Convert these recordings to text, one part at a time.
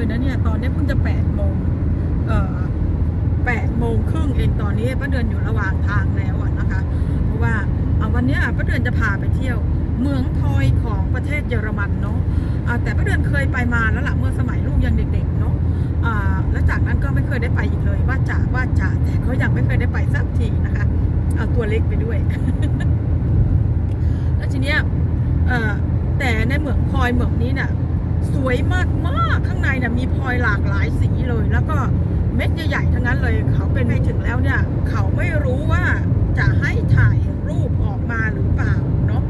เลยนะเนี่ย ตอนนี้เพิ่งจะแปดโมงเอ่อแปดโมงครึ่งเองตอนนี้ป้าเดือนอยู่ระหว่างทางแล้วนะคะ เพราะว่าอะวันนี้ป้าเดือนจะพาไปเที่ยว เมืองทอยของประเทศเยอรมันเนาะแต่ป้าเดือนเคยไปมาแล้วล่ะเมื่อสมัยลูกยังเด็กๆเนาะแล้วจากนั้นก็ไม่เคยได้ไปอีกเลยว่าจะว่าจะแต่ก็ยังไม่เคยได้ไปสักทีนะคะเอาตัวเล็กไปด้วย แล้วทีเนี้ยแต่ในเมืองพลอยเมืองนี้น่ะ สวยมากมากข้างในน่ะมีพลอยหลากหลายสีเลย แล้วก็เม็ดใหญ่ๆทั้งนั้นเลย เขาเป็นไปถึงแล้วเนี่ย เขาไม่รู้ว่าจะให้ถ่ายรูปออกมาหรือเปล่าเนาะ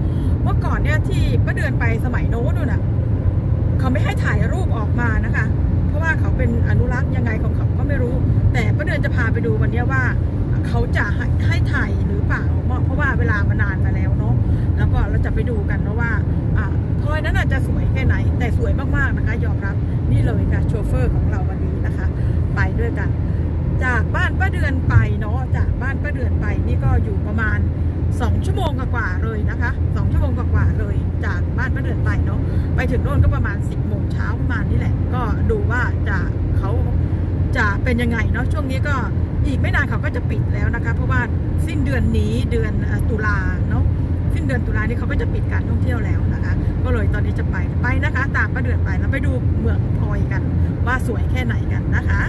เมื่อก่อนเนี่ยที่ป้าเดือนไปสมัยโน้นนู่นน่ะเขาไม่ให้ถ่ายรูปออกมานะคะ เพราะว่าเขาเป็นอนุรักษ์ยังไงของเขาก็ไม่รู้ แต่ป้าเดือนจะพาไปดูวันนี้ว่า เขาจะให้ให้ถ่ายหรือเปล่าเพราะว่าเวลามานานมาแล้วเนาะแล้วก็เราจะไปดูกันนะว่าอ่า พลอยนั้นอาจจะสวยแค่ไหน แต่สวยมากๆนะคะ ยอมรับนี่เลยค่ะโชเฟอร์ของเราวันนี้นะคะ ไปด้วยกัน จากบ้านป้าเดือนไปเนาะจากบ้านป้าเดือนไปนี่ก็อยู่ประมาณ 2 ชั่วโมงกว่าๆเลยนะคะ2ชั่วโมงกว่าๆเลย จากบ้านป้าเดือนไปเนาะไปถึงโน่นก็ประมาณ 10โมงเช้าประมาณนี้แหละ ก็ดูว่าจะเขาจะเป็นยังไงเนาะช่วงนี้ก็อีกไม่นานเขาก็จะปิดแล้วนะคะ เพราะว่าสิ้นเดือนนี้เดือนตุลาเนาะ สิ้นเดือนตุลานี้เขาก็จะปิดการท่องเที่ยวแล้วนะคะ ก็เลยตอนนี้จะไปไปนะคะ ตามป้าเดือนไปแล้วไปดูเมืองพลอยกัน ว่าสวยแค่ไหนกันนะคะ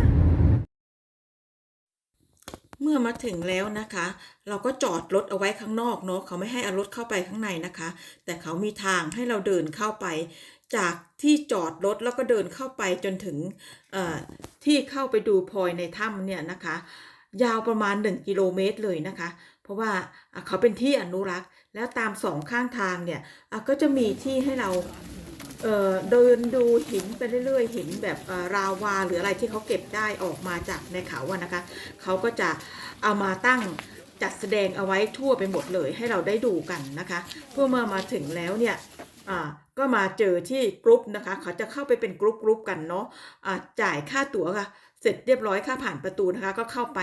เมื่อมาถึงแล้วนะคะ เราก็จอดรถเอาไว้ข้างนอกเนาะเขาไม่ให้เอารถเข้าไปข้างในนะคะ แต่เขามีทางให้เราเดินเข้าไป จากที่จอดรถแล้วก็เดินเข้าไปจนถึงที่เข้าไปดูพลอยในถ้ำเนี่ยนะคะยาวประมาณ 1 กิโลเมตรเลยนะคะ ราะว่าเขาเป็นที่อนุรักษ์ แล้วตามสองข้างทางเนี่ยก็จะมีที่ให้เราเเดินดูหินไปเรื่อยๆหินแบบราวาหรืออะไรที่เขาเก็บได้ออกมาจากในเขาอะนะคะเขาก็จะเอามาตั้งจัดแสดงเอาไว้ทั่วไปหมดเลยให้เราได้ดูกันนะคะเพื่อเมื่อมาถึงแล้วเนี่ยก็มาเจอที่กรุ๊ปนะคะเขาจะเข้าไปเป็นกรุ๊ปกรุ๊ปกันเนาะอ่าจ่ายค่าตั๋วค่ะ เสร็จเรียบร้อยค่ะผ่านประตูนะคะก็เข้าไป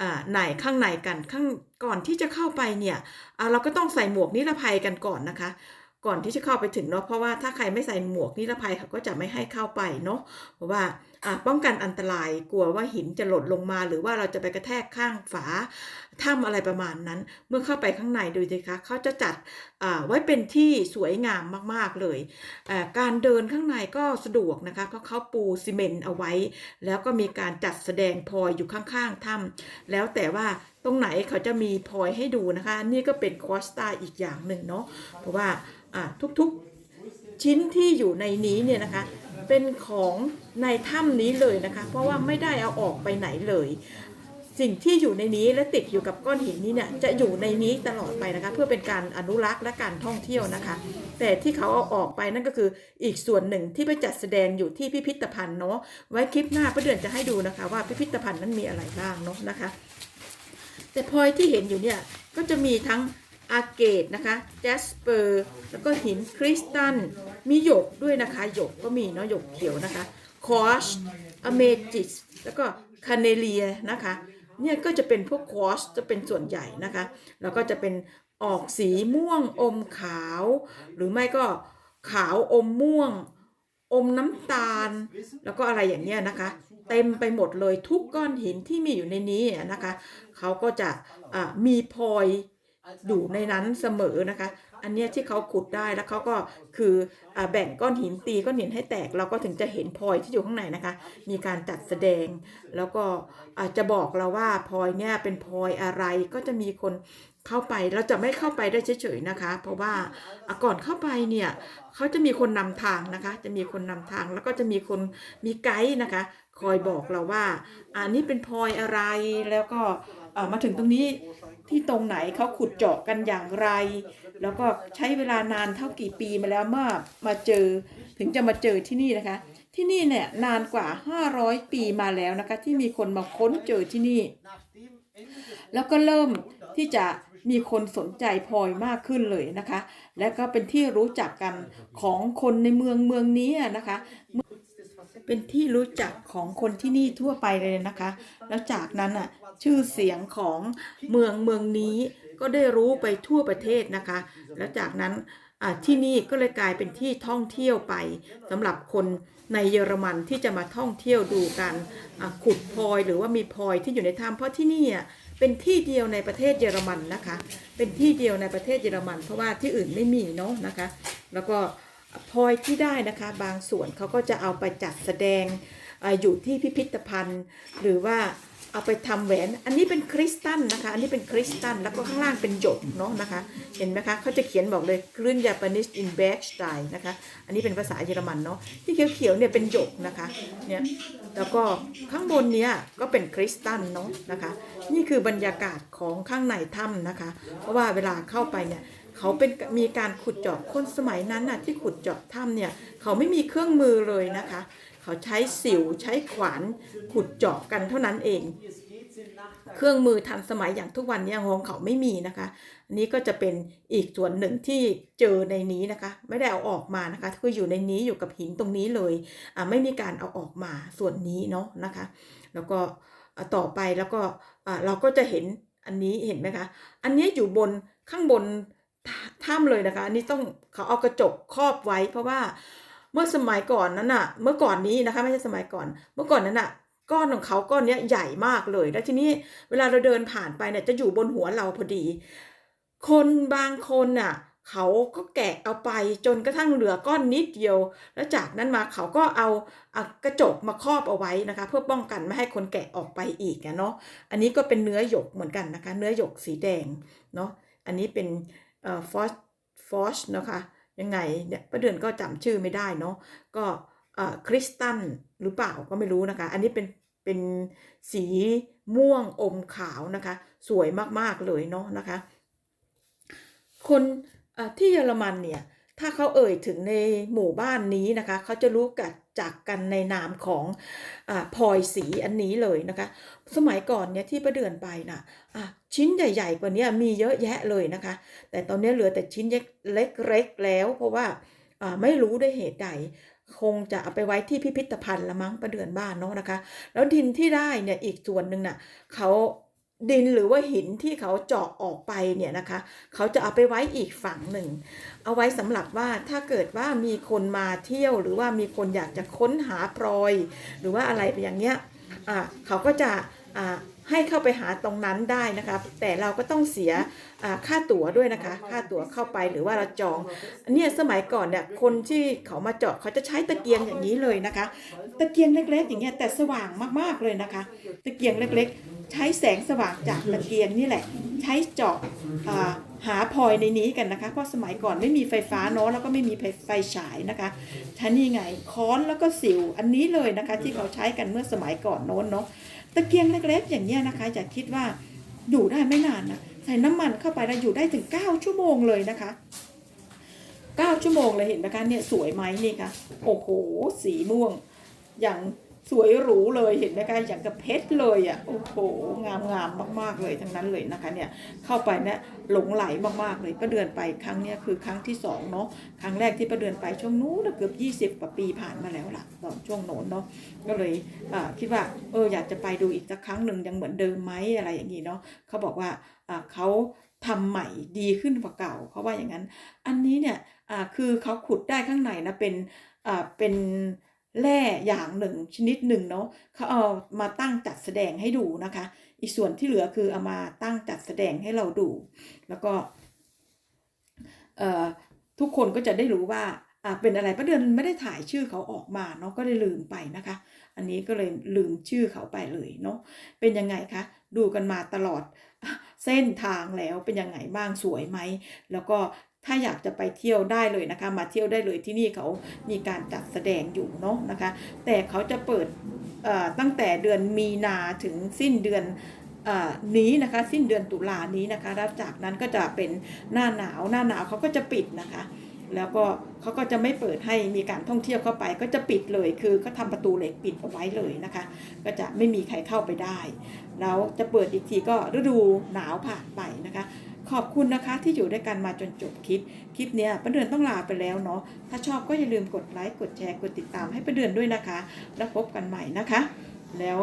อ่าในข้างในกันข้างก่อนที่จะเข้าไปเนี่ยอ่าเราก็ต้องใส่หมวกนิรภัยกันก่อนนะคะ ก่อนที่จะเข้าไปถึงเนาะเพราะว่าถ้าใครไม่ใส่หมวกนิรภัยเขาก็จะไม่ให้เข้าไปเนาะเพราะว่าป้องกันอันตรายกลัวว่าหินจะหล่นลงมา หรือว่าเราจะไปกระแทกข้างฝาถ้ำอะไรประมาณนั้น เมื่อเข้าไปข้างในดูสิคะเขาจะจัดไว้เป็นที่สวยงามมากๆเลย การเดินข้างในก็สะดวกนะคะเพราะเขาปูซีเมนต์เอาไว้ แล้วก็มีการจัดแสดงพลอยอยู่ข้างๆถ้ำแล้วแต่ว่า ตรงไหนเขาจะมีพลอยให้ดูนะคะ นี่ก็เป็นคอสตาอีกอย่างหนึ่งเนาะเพราะว่าอ่าทุกๆชิ้นที่อยู่ในนี้เนี่ยนะคะ เป็นของในถ้ำนี้เลยนะคะ เพราะว่าไม่ได้เอาออกไปไหนเลย สิ่งที่อยู่ในนี้และติดอยู่กับก้อนหินนี้เนี่ยจะอยู่ในนี้ตลอดไปนะคะ เพื่อเป็นการอนุรักษ์และการท่องเที่ยวนะคะ แต่ที่เขาเอาออกไปนั่นก็คืออีกส่วนหนึ่งที่ไปจัดแสดงอยู่ที่พิพิธภัณฑ์เนาะไว้คลิปหน้าประเดือนจะให้ดูนะคะ ว่าพิพิธภัณฑ์นั้นมีอะไรบ้างเนาะนะคะ แต่พลอยที่เห็นอยู่เนี่ยก็จะมีทั้งอาเกตนะคะแจสเปอร์แล้วก็หินคริสตัลมีหยกด้วยนะคะหยกก็มีเนาะหยกเขียวนะคะคอชอเมจิสแล้วก็คาเนเลียนะคะเนี่ยก็จะเป็นพวกคอชจะเป็นส่วนใหญ่นะคะแล้วก็จะเป็นออกสีม่วงอมขาว หรือไม่ก็ขาวอมม่วง อมน้ำตาล แล้วก็อะไรอย่างเงี้ยนะคะ เต็มไปหมดเลยทุกก้อนหินที่มีอยู่ในนี้นะคะเขาก็จะอ่ามีพลอยอยู่ในนั้นเสมอนะคะ อันเนี้ยที่เขาขุดได้แล้วเขาก็คืออแบ่งก้อนหินตีก้อนหินให้แตก เราก็ถึงจะเห็นพลอยที่อยู่ข้างในนะคะ มีการจัดแสดง แล้วก็จจะบอกเราว่าพลอยเนี่ยเป็นพลอยอะไรก็จะมีคน เข้าไปเราจะไม่เข้าไปได้เฉยๆนะคะ เพราะว่าก่อนเข้าไปเนี่ยเขาจะมีคนนำทางนะคะ จะมีคนนำทางแล้วก็จะมีคนมีไกด์นะคะ คอยบอกเราว่าอันนี้เป็นพลอยอะไรแล้วก็มาถึงตรงนี้ที่ตรงไหนเขาขุดเจาะกันอย่างไร แล้วก็ใช้เวลานานเท่ากี่ปีมาแล้วเมื่อมาเจอถึงจะมาเจอที่นี่นะคะ ที่นี่เนี่ยนานกว่า 500 ปีมาแล้วนะคะ ที่มีคนมาค้นเจอที่นี่ แล้วก็เริ่มที่จะ มีคนสนใจพลอยมากขึ้นเลยนะคะ และก็เป็นที่รู้จักกันของคนในเมืองเมืองนี้นะคะ เป็นที่รู้จักของคนที่นี่ทั่วไปเลยนะคะ แล้วจากนั้นอะชื่อเสียงของเมืองเมืองนี้ก็ได้รู้ไปทั่วประเทศนะคะ แล้วจากนั้นอ่าที่นี่ก็เลยกลายเป็นที่ท่องเที่ยวไปสำหรับคนในเยอรมันที่จะมาท่องเที่ยวดูการขุดพลอยหรือว่ามีพลอยที่อยู่ในถ้ำเพราะที่นี่อะ เป็นที่เดียวในประเทศเยอรมันนะคะ เป็นที่เดียวในประเทศเยอรมัน เพราะว่าที่อื่นไม่มีเนาะนะคะ แล้วก็พลอยที่ได้นะคะ บางส่วนเขาก็จะเอาไปจัดแสดงออยู่ที่พิพิธภัณฑ์ หรือว่า เอาไปทำแหวน อันนี้เป็นคริสตัลนะคะ อันนี้เป็นคริสตัลแล้วก็ข้างล่างเป็นหยกเนาะนะคะ เห็นไหมคะเขาจะเขียนบอกเลยคลื่นยาปนิสอินแบ็กสไตล์นะคะ อันนี้เป็นภาษาเยอรมันเนาะ ที่เขียวๆเนี่ยเป็นหยกนะคะ เนี่ย แล้วก็ข้างบนเนี้ยก็เป็นคริสตัลเนาะนะคะ นี่คือบรรยากาศของข้างในถ้ำนะคะ เพราะว่าเวลาเข้าไปเนี่ยเขาเป็นมีการขุดเจาะคนสมัยนั้นน่ะที่ขุดเจาะถ้ำเนี่ยเขาไม่มีเครื่องมือเลยนะคะ เขาใช้สิวใช้ขวานขุดเจาะกันเท่านั้นเอง เครื่องมือทันสมัยอย่างทุกวันนี้ของเขาไม่มีนะคะนนี้ก็จะเป็นอีกส่วนหนึ่งที่เจอในนี้นะคะ ไม่ได้เอาออกมานะคะคืออยู่ในนี้อยู่กับหินตรงนี้เลยอ่าไม่มีการเอาออกมาส่วนนี้เนาะนะคะ แล้วก็ต่อไปแล้วก็เราก็จะเห็นอันนี้เห็นไหมคะ อันนี้อยู่บนข้างบนถ้ำเลยนะคะ อันนี้ต้องเขาเอากระจกครอบไว้เพราะว่า เมื่อสมัยก่อนนั้นน่ะ เมื่อก่อนนี้นะคะไม่ใช่สมัยก่อน เมื่อก่อนนั้นน่ะก้อนของเขาก้อนนี้ใหญ่มากเลย แล้วทีนี้เวลาเราเดินผ่านไปเนี่ยจะอยู่บนหัวเราพอดี คนบางคนน่ะ เขาก็แกะเอาไปจนกระทั่งเหลือก้อนนิดเดียว แล้วจากนั้นมาเขาก็เอากระจกมาครอบเอาไว้นะคะ เพื่อป้องกันไม่ให้คนแกะออกไปอีกเนาะ อันนี้ก็เป็นเนื้อหยกเหมือนกันนะคะ เนื้อหยกสีแดงเนาะ อันนี้เป็นฟอสฟอสนะคะ ยังไงเนี่ยประเดือนก็จำชื่อไม่ได้เนาะก็คริสตันหรือเปล่าก็ไม่รู้นะคะ อันนี้เป็นเป็นสีม่วงอมขาวนะคะ สวยมากๆเลยเนาะนะคะ คนที่เยอรมันเนี่ย ถ้าเขาเอ่ยถึงในหมู่บ้านนี้นะคะเขาจะรู้กันจากกันในนามของอพลอยสีอันนี้เลยนะคะ สมัยก่อนเนี่ยที่ประเดือนไปนะ่ะชิ้นใหญ่ ๆ กว่านี้มีเยอะแยะเลยนะคะ แต่ตอนนี้เหลือแต่ชิ้นเล็กๆแล้ว เพราะว่าอ่าไม่รู้ด้วยเหตุใดคงจะเอาไปไว้ที่พิพิธภัณฑ์ละมั้งประเดือนบ้านเนาะนะคะ แล้วดินที่ได้เนี่ยอีกส่วนหนึ่งน่ะเขา ดินหรือว่าหินที่เขาเจาะออกไปเนี่ยนะคะ เขาจะเอาไปไว้อีกฝั่งหนึ่ง เอาไว้สำหรับว่าถ้าเกิดว่ามีคนมาเที่ยวหรือว่ามีคนอยากจะค้นหาพลอย หรือว่าอะไรอย่างเงี้ยอ่าเขาก็จะอ่าให้เข้าไปหาตรงนั้นได้นะคะ แต่เราก็ต้องเสียอ่าค่าตั๋วด้วยนะคะ ค่าตั๋วเข้าไปหรือว่าเราจองเนี้ยสมัยก่อนเนี่ยคนที่เขามาเจาะเขาจะใช้ตะเกียงอย่างนี้เลยนะคะ ตะเกียงเล็กๆ อย่างเงี้ยแต่สว่างมากๆเลยนะคะ ตะเกียงเล็กๆ ใช้แสงสว่างจากตะเกียงนี่แหละ ใช้เจาะหาพลอยในนี้กันนะคะ เพราะสมัยก่อนไม่มีไฟฟ้าเนาะแล้วก็ไม่มีไฟไฟฉายนะคะท่านี่ไงค้อนแล้วก็สิวอันนี้เลยนะคะ ที่เขาใช้กันเมื่อสมัยก่อนโน้นเนาะตะเกียงเล็กๆอย่างเงี้ยนะคะอย่าคิดว่าอยู่ได้ไม่นานนะใส่น้ำมันเข้าไปแล้วอยู่ได้ถึง 9 ชั่วโมงเลยนะคะ 9 ชั่วโมงเลยเห็นไหมคะเนี่ยสวยไหมนี่คะโอ้โห สีม่วงอย่าง สวยหรูเลยเห็นไหมคะอย่างกับเพชรเลยอะโอ้โหงามงามมากๆเลยทั้งนั้นเลยนะคะเนี่ยเข้าไปเนี่ยหลงไหลมากๆเลยประเดือนไปครั้งเนี้ยคือครั้งที่สองเนาะครั้งแรกที่ประเดือนไปช่วงนู้นเกือบ20กว่าปีผ่านมาแล้วล่ะตอนช่วงโน้นเนาะก็เลยอ่าคิดว่าเอออยากจะไปดูอีกสักครั้งหนึ่งยังเหมือนเดิมไหมอะไรอย่างนี้เนาะเขาบอกว่าอ่าเขาทำใหม่ดีขึ้นกว่าเก่าเขาว่าอย่างนั้น อันนี้เนี่ยอ่าคือเขาขุดได้ข้างในนะเป็นอ่าเป็น แร่อย่างหนึ่งชนิดหนึ่งเนาะเขาเอามาตั้งจัดแสดงให้ดูนะคะ อีกส่วนที่เหลือคือเอามาตั้งจัดแสดงให้เราดู แล้วก็ทุกคนก็จะได้รู้ว่าอ่าเป็นอะไรประเดือนไม่ได้ถ่ายชื่อเขาออกมาเนาะก็เลยลืมไปนะคะ อันนี้ก็เลยลืมชื่อเขาไปเลยเนาะเป็นยังไงคะดูกันมาตลอดเส้นทางแล้วเป็นยังไงบ้างสวยไหม แล้วก็ ถ้าอยากจะไปเที่ยวได้เลยนะคะ มาเที่ยวได้เลยที่นี่เขามีการจัดแสดงอยู่เนาะนะคะ แต่เขาจะเปิดเอ่อตั้งแต่เดือนมีนาถึงสิ้นเดือนเอ่อนี้นะคะ สิ้นเดือนตุลานี้นะคะ แล้วจากนั้นก็จะเป็นหน้าหนาวหน้าหนาวเขาก็จะปิดนะคะแล้วก็เขาก็จะไม่เปิดให้มีการท่องเที่ยวเข้าไป ก็จะปิดเลยคือเขาทำประตูเหล็กปิดเอาไว้เลยนะคะ ก็จะไม่มีใครเข้าไปได้ แล้วจะเปิดอีกทีก็ฤดูหนาวผ่านไปนะคะ ขอบคุณนะคะที่อยู่ด้วยกันมาจนจบคลิป คลิปเนี้ยป้าเดือนต้องลาไปแล้วเนาะ ถ้าชอบก็อย่าลืมกดไลค์ กดแชร์ กดติดตามให้ป้าเดือนด้วยนะคะ แล้วพบกันใหม่นะคะ แล้ว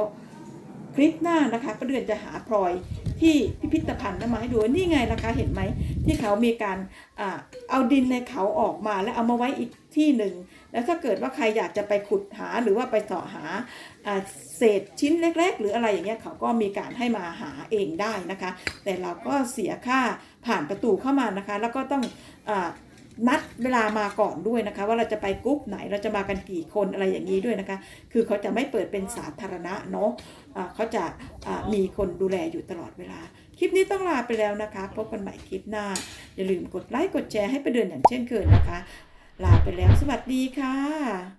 คลิปหน้านะคะป้าเดือนจะหาพลอยที่พิพิธภัณฑ์นะมาให้ดูนี่ไงล่ะคะเห็นไหมที่เขามีการอเอาดินในเขาออกมาแล้วเอามาไว้อีก ที่หนึ่งแล้วถ้าเกิดว่าใครอยากจะไปขุดหาหรือว่าไปเสาะหาเศษชิ้นเล็ก ๆ หรืออะไรอย่างเงี้ยเขาก็มีการให้มาหาเองได้นะคะ แต่เราก็เสียค่าผ่านประตูเข้ามานะคะ แล้วก็ต้องอนัดเวลามาก่อนด้วยนะคะ ว่าเราจะไปกรุ๊ปไหนเราจะมากันกี่คนอะไรอย่างนี้ด้วยนะคะ คือเขาจะไม่เปิดเป็นสาธารณะเนาะอ่าเขาจะอ่ามีคนดูแลอยู่ตลอดเวลา คลิปนี้ต้องลาไปแล้วนะคะ พบกันใหม่คลิปหน้า อย่าลืมกดไลค์กดแชร์ให้ไปเดินอย่างเช่นเคยนะคะ ลาไปแล้วสวัสดีค่ะ